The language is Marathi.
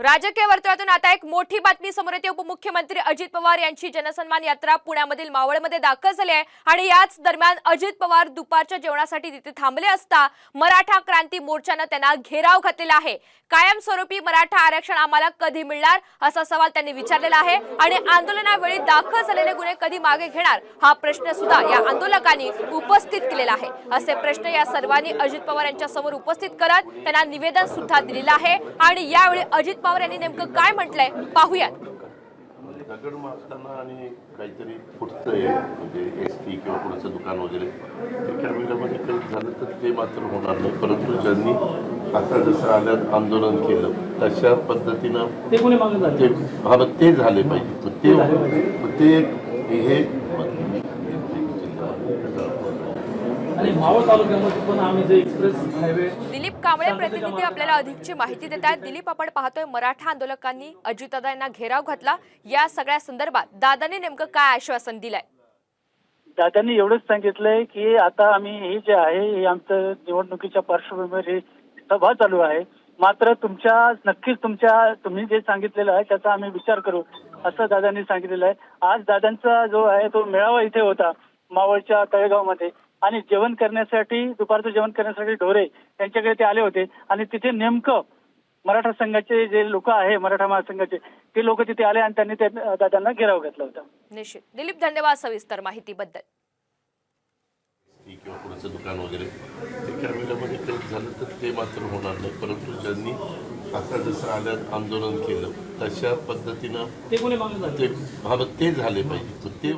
राजकीय वर्तुळातून आता एक मोठी बातमी समोर येते. उपमुख्यमंत्री अजित पवार यांची जनसन्मान यात्रा पुण्यामधील मावळमध्ये दाखल झाली आहे. आणि याच दरम्यान अजित पवार दुपारच्या जेवणासाठी तिथे थांबले असता मराठा क्रांती मोर्चानं त्यांना घेराव घातलेला आहे. कायमस्वरूपी मराठा आरक्षण आम्हाला कधी मिळणार असा सवाल त्यांनी विचारलेला आहे. आणि आंदोलनावेळी दाखल झालेले गुन्हे कधी मागे घेणार हा प्रश्न सुद्धा या आंदोलकांनी उपस्थित केलेला आहे. असे प्रश्न या सर्वांनी अजित पवार यांच्या समोर उपस्थित करत त्यांना निवेदन सुद्धा दिलेलं आहे. आणि यावेळी अजित पवार यांनी नेमकं काय म्हटलंय पाहूयात दगड मारताना आणि काहीतरी फुटतंय म्हणजे एस टी किंवा पुढचं दुकान वगैरे ते कॅमेऱ्यामध्ये काही झालं तर ते मात्र होणार नाही परंतु ज्यांनी आता जसं आल्यात आंदोलन केलं तशा पद्धतीनं ते कोणी मागं झाले ते हा मग ते झाले पाहिजे तर ते ते हे दिलीप कांबळे प्रतिनिधी आपल्याला अधिकची माहिती देत आहेत दिलीप आपण पाहतोय मराठा आंदोलकांनी अजितदादा यांना घेराव घातला. या सगळ्या संदर्भात दादांनी नेमकं काय आश्वासन दिलंय? दादांनी एवढंच सांगितलंय की आता आम्ही हे जे आहे हे आमचं निवडणुकीच्या पार्श्वभूमीवर ही सभा चालू आहे. मात्र तुमच्या नक्कीच तुमच्या तुम्ही जे सांगितलेलं आहे त्याचा आम्ही विचार करू असं दादांनी सांगितलेलं आहे. आज दादांचा जो आहे तो मेळावा इथे होता मावळच्या तळेगावमध्ये. आणि जेवण करण्यासाठी दुपारचं जेवण करण्यासाठी ढोरे त्यांच्याकडे ते आले होते. आणि तिथे नेमकं मराठा संघाचे जे लोक आहे मराठा महासंघाचे ते लोक तिथे आले आणि त्यांनी त्या दादांना घेराव घातला होता. निश्चित. दिलीप धन्यवाद सविस्तर माहितीबद्दल. किंवा पुढचं दुकान वगैरे ते कॅमेऱ्यामध्ये काही झालं तर ते मात्र होणार नाही. परंतु ज्यांनी आता जसं आल्यात आंदोलन केलं तशा पद्धतीनं ते हा ते झाले पाहिजे. तर ते